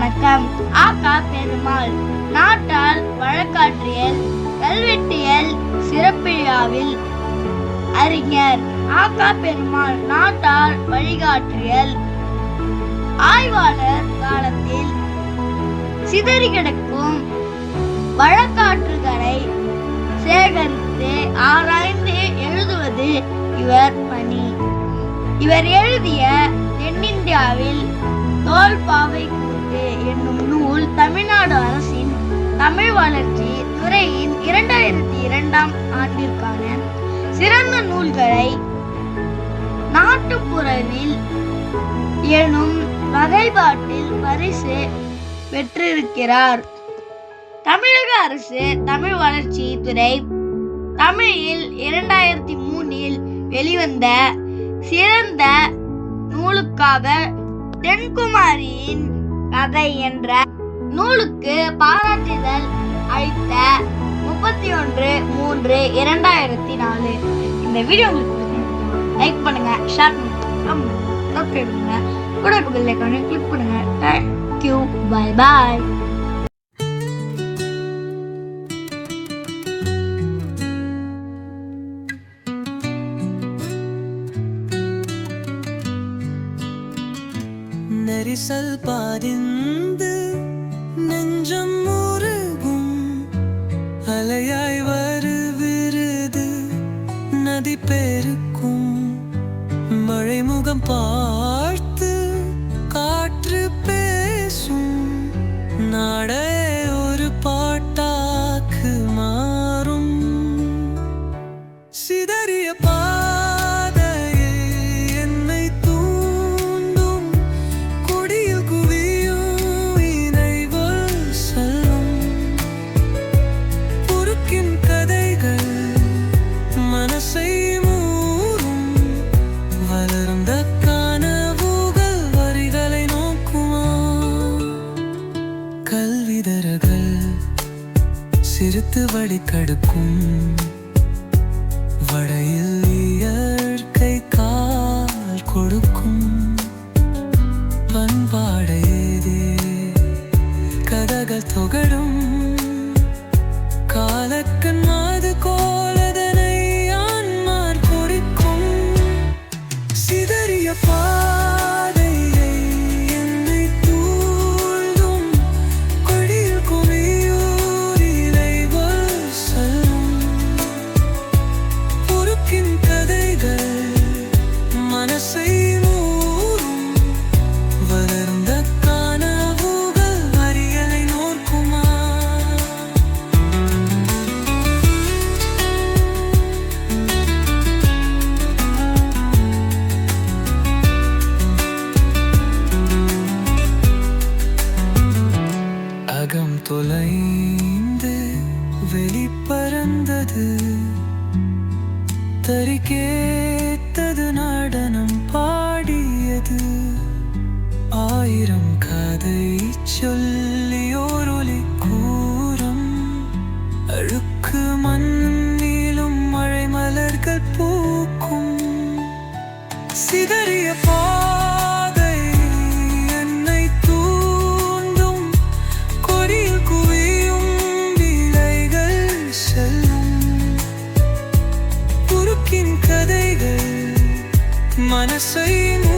வணக்கம். ஆகா பெருமாள். நாட்டால் வழக்காற்றியல் கல்வெட்டியல் சிறப்பிழாவில் அறிஞர். ஆகா பெருமாள் நாட்டால் வழிகாற்றியல். ஆய்வாளர் காலத்தில் சிதறி கிடக்கும் வழக்காற்றுகளை சேகரித்து ஆராய்ந்து எழுதுவது இவர் பணி. இவர் எழுதிய தென்னிந்தியாவில் தோல்பாவை என்னும் நூல் தமிழ்நாடு அரசின் தமிழ் வளர்ச்சி துறையின் இரண்டாயிரத்தி இரண்டாம் ஆண்டிற்கான சிறந்த நூல்களை நாட்டுப்புறவில் எனும் வகைப்பாட்டில் பரிசு பெற்றிருக்கிறார். தமிழக அரசு தமிழ் வளர்ச்சி துறை தமிழில் இரண்டாயிரத்தி மூணில் வெளிவந்த சிறந்த நூலுக்காக தென்குமாரியின் கதை என்ற நூலுக்கு பாராட்டுதல் அளித்த முப்பத்தி ஒன்று மூன்று இரண்டாயிரத்தி நாலு. இந்த வீடியோ உங்களுக்கு லைக் பண்ணுங்க ஷேர் பண்ணுங்க சப்ஸ்கிரைப் பண்ணுங்க. கூட பக்கத்தில் கிளிக் பண்ணுங்க. தேங்க்யூ பாய் பாய் நெரிசல் பாதிந்து நெஞ்சம் முருகும். அலையாய் வருவிருது நதி பெருக்கும். மழைமுகம் பார்த்து காற்று பேசும். நாடே சிதறகள் சிறுத்து வழி கடுக்கும் வடையில் இயற்கை கால் கொடுக்கும். பண்பாடையதே கதகள் தொகடும் வெளிப்பறந்தது தரிக்கேத்தது நடனம் பாடியது. ஆயிரம் கதை சொல்ல mana seimu